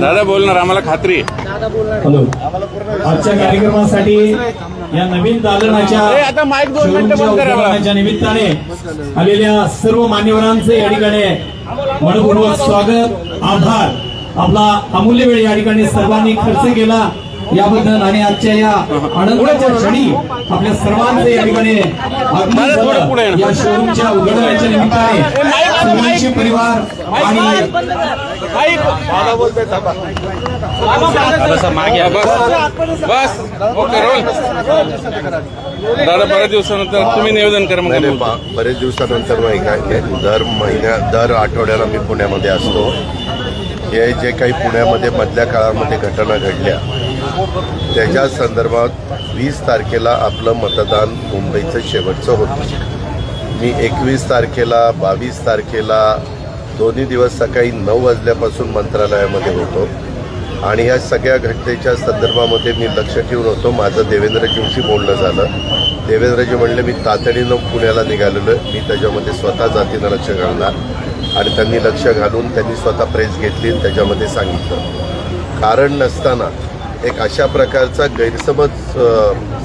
दादा बोलणार आम्हाला खात्री. हॅलो. आजच्या कार्यक्रमासाठी या नवीन दालनाच्या निमित्ताने आलेल्या सर्व मान्यवरांचे या ठिकाणी मनपूर्वक स्वागत आभार. आपला अमूल्य वेळ या ठिकाणी सर्वांनी खर्च केला. याबद्दल आणि आजच्या या आनंदाच्या क्षणी आपल्या सर्वांचे या ठिकाणी. या शोरूमच्या उघडण्याच्या निमित्ताने सर्वांचे परिवार आणि बस बस ओके रोल. दादा बऱ्याच दिवसानंतर तुम्ही निवेदन करा मग. बरेच दिवसानंतर नाही काय हे दर महिन्या दर आठवड्याला मी पुण्यामध्ये असतो. हे जे काही पुण्यामध्ये मधल्या काळामध्ये घटना घडल्या त्याच्या संदर्भात वीस तारखेला आपलं मतदान मुंबईचं शेवटचं होतं. मी एकवीस तारखेला बावीस तारखेला दोन्ही दिवस सकाळी नऊ वाजल्यापासून मंत्रालयामध्ये होतो. आणि ह्या सगळ्या घटनेच्या संदर्भामध्ये मी लक्ष ठेवून होतो. माझं देवेंद्रजींशी बोलणं झालं. देवेंद्रजी म्हणले मी तातडीनं पुण्याला निघालेलो मी त्याच्यामध्ये स्वतः जातीनं लक्ष घालणार. आणि त्यांनी लक्ष घालून त्यांनी स्वतः प्रेस घेतली आणि त्याच्यामध्ये सांगितलं. कारण नसताना एक अशा प्रकारचा गैरसमज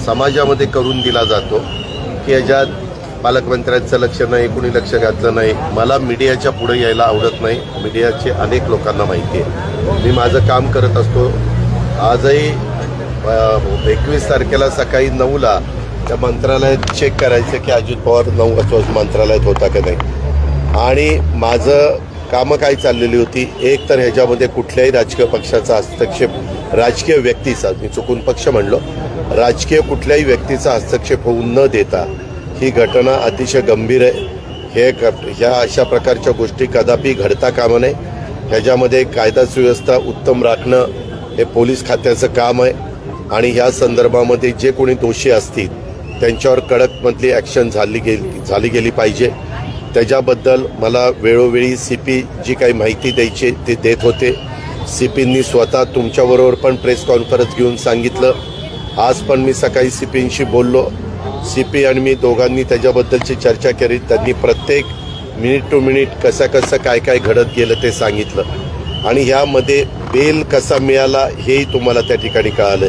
समाजामध्ये करून दिला जातो की याच्यात पालकमंत्र्यांचं लक्ष नाही कुणी लक्ष घातलं नाही. मला मीडियाच्या पुढे यायला आवडत नाही. मीडियाचे अनेक लोकांना माहिती आहे. मी माझं काम करत असतो. आजही एकवीस तारखेला सकाळी नऊला त्या मंत्रालयात चेक करायचं की अजित पवार नऊ वाजता मंत्रालयात होता का नाही. आणि माझं कामं काय चाललेली होती? एक तर ह्याच्यामध्ये कुठल्याही राजकीय पक्षाचा हस्तक्षेप राजकीय व्यक्तीचा मी चुकून पक्ष म्हणलो राजकीय कुठल्याही व्यक्तीचा हस्तक्षेप होऊ न देता ही घटना अतिशय गंभीर आहे. हे ह्या अशा प्रकारच्या गोष्टी कदापि घडता कामा नये. ह्याच्यामध्ये कायदा सुव्यवस्था उत्तम राखणं हे पोलीस खात्याचं काम आहे. आणि ह्या संदर्भामध्ये जे कोणी दोषी असतील त्यांच्यावर कडकमधली ॲक्शन झाली गेली झाली गेली पाहिजे. त्याच्याबद्दल मला वेळोवेळी सी पी जी काही माहिती द्यायची ते देत होते. सी पींनी स्वतः तुमच्याबरोबर पण प्रेस कॉन्फरन्स घेऊन सांगितलं. आज पण मी सकाळी सी पींशी बोललो. सी पी आणि मी दोघांनी त्याच्याबद्दलची चर्चा केली. त्यांनी प्रत्येक मिनिट टू मिनिट कसं कसं काय काय घडत गेलं ते सांगितलं. आणि ह्यामध्ये बेल कसा मिळाला हेही तुम्हाला त्या ठिकाणी कळालं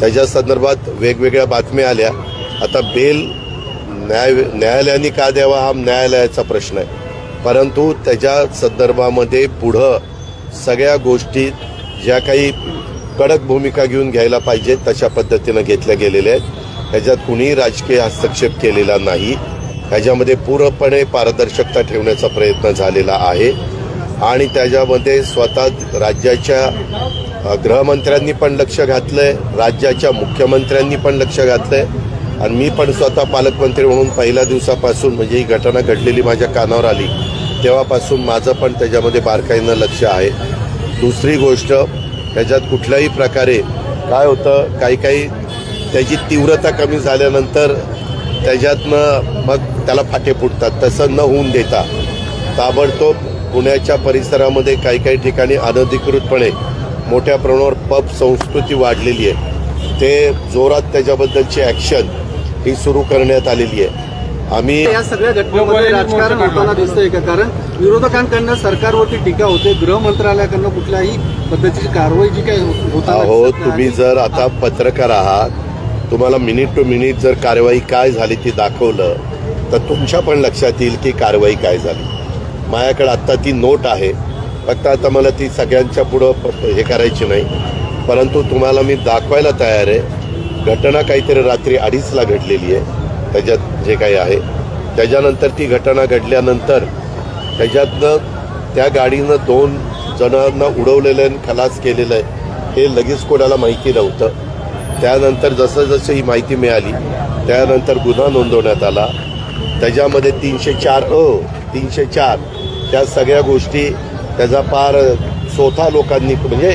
त्याच्या संदर्भात वेगवेगळ्या बातम्या आल्या. आता बेल न्याय न्यायालयाने का द्यावा हा न्यायालयाचा प्रश्न आहे. परंतु त्याच्या संदर्भामध्ये पुढं सगळ्या गोष्टी ज्या काही कडक भूमिका घेऊन घ्यायला पाहिजेत तशा पद्धतीनं घेतल्या गेलेल्या आहेत. ह्याच्यात कुणीही राजकीय हस्तक्षेप केलेला नाही. ह्याच्यामध्ये पूर्णपणे पारदर्शकता ठेवण्याचा प्रयत्न झालेला आहे. आणि त्याच्यामध्ये स्वतः राज्याच्या गृहमंत्र्यांनी पण लक्ष घातलं आहे राज्याच्या मुख्यमंत्र्यांनी पण लक्ष घातलं आहे आणि मी पण स्वतः पालकमंत्री म्हणून पहिल्या दिवसापासून म्हणजे ही घटना घडलेली माझ्या कानावर आली तेव्हापासून माझं पण त्याच्यामध्ये बारकाईनं लक्ष आहे. दुसरी गोष्ट त्याच्यात कुठल्याही प्रकारे काय होतं काही काही त्याची तीव्रता कमी झाल्यानंतर त्याच्यातनं मग त्याला फाटे फुटतात. तसं न होऊन देता ताबडतोब पुण्याच्या परिसरामध्ये काही काही ठिकाणी अनधिकृतपणे मोठ्या प्रमाणावर पब संस्कृती वाढलेली आहे. ते जोरात त्याच्याबद्दलची ॲक्शन ही सुरू करण्यात आलेली आहे. आम्ही या सगळ्या घटनेमध्ये राजकारण होताना दिसतंय का? कारण विरोधकांकडनं सरकारवरती टीका होते गृह मंत्रालयाकडनं कुठल्याही पद्धतीची कारवाई जी काही हो- दिसत नाही. तुम्ही जर आता पत्रकार आहात तुम्हाला मिनिट टू मिनिट जर कारवाई काय झाली ती दाखवलं तर तुमच्या पण लक्षात येईल की कारवाई काय झाली. माझ्याकडे आत्ता ती नोट आहे. फक्त आता मला ती सगळ्यांच्या पुढं हे करायची नाही. परंतु तुम्हाला मी दाखवायला तयार आहे. घटना काहीतरी रात्री अडीचला घडलेली आहे. त्याच्यात जे काही आहे त्याच्यानंतर ती घटना घडल्यानंतर त्याच्यातनं त्या गाडीनं दोन जणांना उडवलेलं आहे आणि खलास केलेलं आहे हे लगेच कोणाला माहिती नव्हतं. त्यानंतर जसं जसं ही माहिती मिळाली त्यानंतर गुन्हा नोंदवण्यात आला. त्याच्यामध्ये तीनशे चार अ तीनशे चार त्या सगळ्या गोष्टी त्याचा पार स्वतः लोकांनी म्हणजे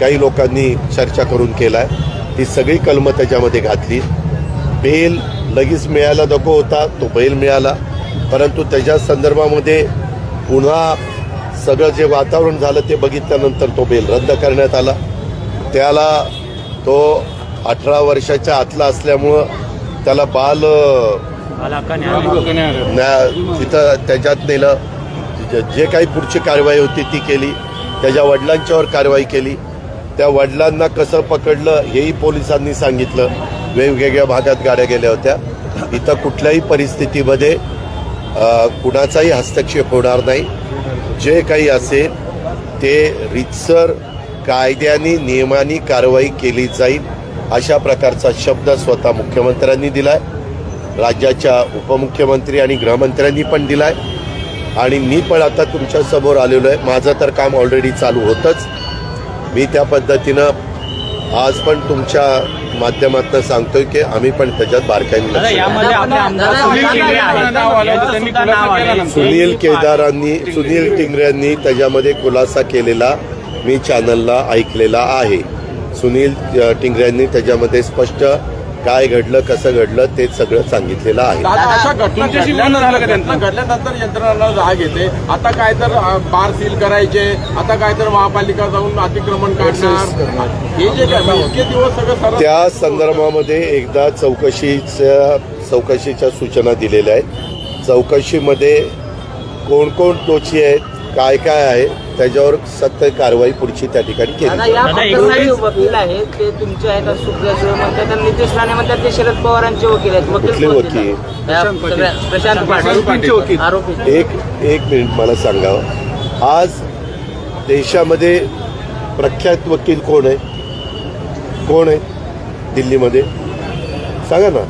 काही लोकांनी चर्चा करून केला आहे ती सगळी कलमं त्याच्यामध्ये घातली. बेल लगेच मिळायला नको होता तो बेल मिळाला. परंतु त्याच्या संदर्भामध्ये पुन्हा सगळं जे वातावरण झालं ते बघितल्यानंतर तो बेल रद्द करण्यात आला. त्याला तो अठरा वर्षाच्या आतला असल्यामुळं त्याला बाल न्या तिथं त्याच्यात नेलं. ज- जे काही पुढची कारवाई होती ती केली. त्याच्या वडिलांच्यावर कारवाई केली. त्या वडिलांना कसं पकडलं हेही पोलिसांनी सांगितलं. वेगवेगळ्या भागात गाड्या गेल्या होत्या. इथं कुठल्याही परिस्थितीमध्ये कुणाचाही हस्तक्षेप होणार नाही. जे काही असेल ते रितसर कायद्याने नियमाने कारवाई केली जाईल अशा प्रकारचा शब्द स्वतः मुख्यमंत्र्यांनी दिलाय. राज्याच्या उपमुख्यमंत्री आणि गृहमंत्र्यांनी पण दिलाय. आणि मी पण आता तुमच्यासमोर आलेलो आहे. माझं तर काम ऑलरेडी चालू होतंच. मी त्या पद्धतीनं आज पण तुमच्या माध्यमातून सांगतोय की आम्ही पण त्याच्यात बारकाईने सुनील केदारांनी सुनील टिंगऱ्यांनी त्याच्यामध्ये खुलासा केलेला मी चॅनलला ऐकलेला आहे. सुनील टिंगऱ्यांनी त्याच्यामध्ये स्पष्ट काय घडलं कसं घडलं ते सगळं सांगितलेलं आहे. अशा तुमच्याशी बोलणं झालं का त्यांचं? घडल्यानंतर यंत्रणा राग येते. आता काय तर अ, बार सील करायचे. आता काय तर महापालिका जाऊन अतिक्रमण काढणार. हे जे काय म्हणजे इतके दिवस सगळं सरळ त्या संदर्भामध्ये एकदा चौकशीच्या चौकशीच्या सूचना दिलेल्या आहेत. चौकशीमध्ये कोण कोण दोषी आहेत काय काय आहे त्याच्यावर सत्य कारवाई पुढची त्या ठिकाणी केली दादा, वकील आहेत ते तुमचे आहेत असं सुप्रिया म्हणतात आणि नितेश राणे म्हणतात ते शरद पवारांचे वकील आहेत वकील कुठले वकील? सगळ्या- प्रशांत पाटील. वकील. आरोपी एक एक मिनिट मला सांगावं आज देशामध्ये प्रख्यात वकील कोण आहे? कोण आहे दिल्लीमध्ये? सांगा ना.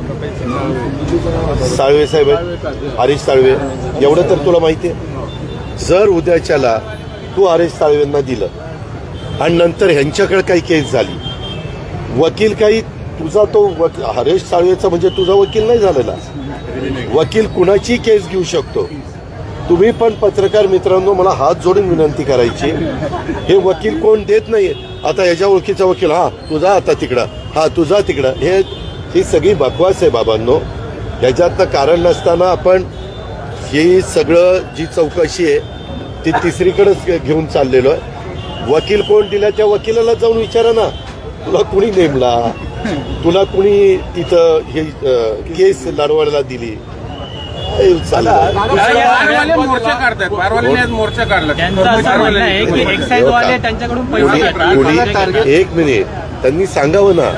साळवे साहेब आहेत. हरीश साळवे. एवढं तर तुला माहिती आहे. जर उद्याच्याला तू हरीश साळवेंना दिलं आणि नंतर ह्यांच्याकडे काही केस झाली वकील काही तुझा तो वक हरेश साळवेचा म्हणजे तुझा वकील नाही झालेला. वकील कुणाची केस घेऊ शकतो? तुम्ही पण पत्रकार मित्रांनो मला हात जोडून विनंती करायची. हे वकील कोण देत नाही आता याच्या ओळखीचा वकील हा तुझा आता तिकडं हा तुझा तिकडं. हे ही सगळी बकवास आहे बाबांनो. ह्याच्यातनं कारण नसताना आपण ही सगळं जी चौकशी आहे ती तिसरीकडेच घेऊन चाललेलो आहे. वकील कोण दिला त्या वकिलाला जाऊन विचारा ना. तुला कुणी नेमला? तुला कुणी तिथं हे केस लढवायला दिली? एक मिनिट. त्यांनी सांगावं ना.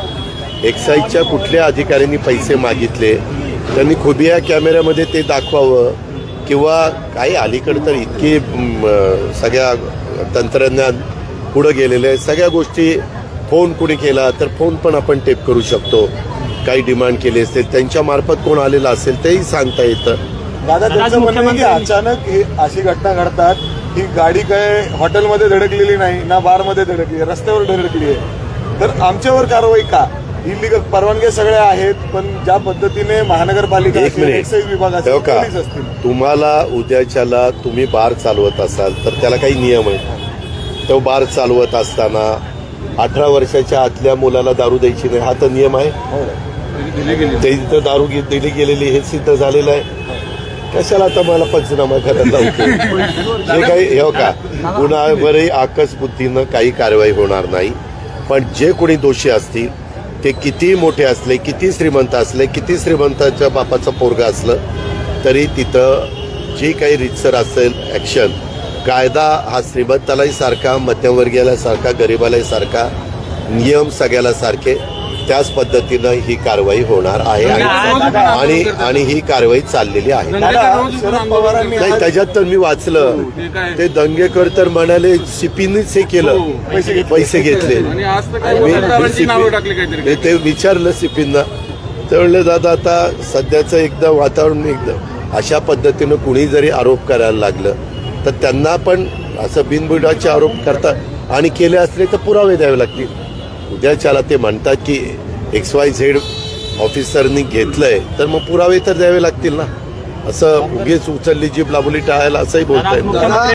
एक्साईजच्या कुठल्या अधिकाऱ्यांनी पैसे मागितले? त्यांनी खुबिया कॅमेऱ्यामध्ये ते दाखवावं. किंवा काही अलीकडे तर इतके सगळ्या तंत्रज्ञान पुढं गेलेले आहे. सगळ्या गोष्टी फोन कुणी केला तर फोन पण आपण टेप करू शकतो. काही डिमांड केली असेल त्यांच्या मार्फत कोण आलेलं असेल तेही सांगता येतं. दादा त्यांचं म्हणणं की अचानक ही अशी घटना घडतात ही गाडी काय हॉटेलमध्ये धडकलेली नाही ना बारमध्ये धडकली रस्त्यावर धडकली आहे. तर आमच्यावर कारवाई का? इलिगल परवानग्या सगळ्या आहेत पण ज्या पद्धतीने महानगरपालिका एक असेल मिनिट एक्साईज विभाग हो असेल का पोलीस असतील. तुम्हाला उद्याच्याला तुम्ही बार चालवत असाल तर त्याला काही नियम आहे तो बार चालवत असताना अठरा वर्षाच्या आतल्या मुलाला दारू द्यायची नाही हा तर नियम आहे. ते इथं दारू दिली गेलेली हे सिद्ध झालेलं आहे. कशाला आता मला पंचनामा करायला लावतो जे काही हे हो का कुणावरही आकस बुद्धीनं काही कारवाई होणार नाही. पण जे कोणी दोषी असतील ते किती मोठे असले किती श्रीमंत असले किती श्रीमंताच्या बापाचं पोरगा असलं तरी तिथं जी काही रितसर असेल ॲक्शन कायदा हा श्रीमंतालाही सारखा मध्यमवर्गीयाला सारखा गरिबालाही सारखा नियम सगळ्याला सारखे. त्याच पद्धतीनं ही कारवाई होणार आहे आणि आणि ही कारवाई चाललेली आहे. नाही त्याच्यात तर मी वाचलं. ते काय? ते दंगेकर तर म्हणाले सिपीनीच हे केलं. पैसे घेतले. पैसे घेतले. मी- ते- ते विचारलं सिपींना. ते म्हणले दादा आता सध्याचं एकदम वातावरण एकदम अशा पद्धतीनं कुणी जरी आरोप करायला लागलं तर त्यांना पण असं बिनबुडाचे आरोप करतात आणि केले असले तर पुरावे द्यावे लागतील. उद्याच्याला ते म्हणतात की एक्स वाय झेड ऑफिसरनी घेतलंय तर मग पुरावे तर द्यावे लागतील ना असं उगीच उचलली जीभ लाबोली टाळायला असंही बोलता येत नाही. मुख्यमंत्री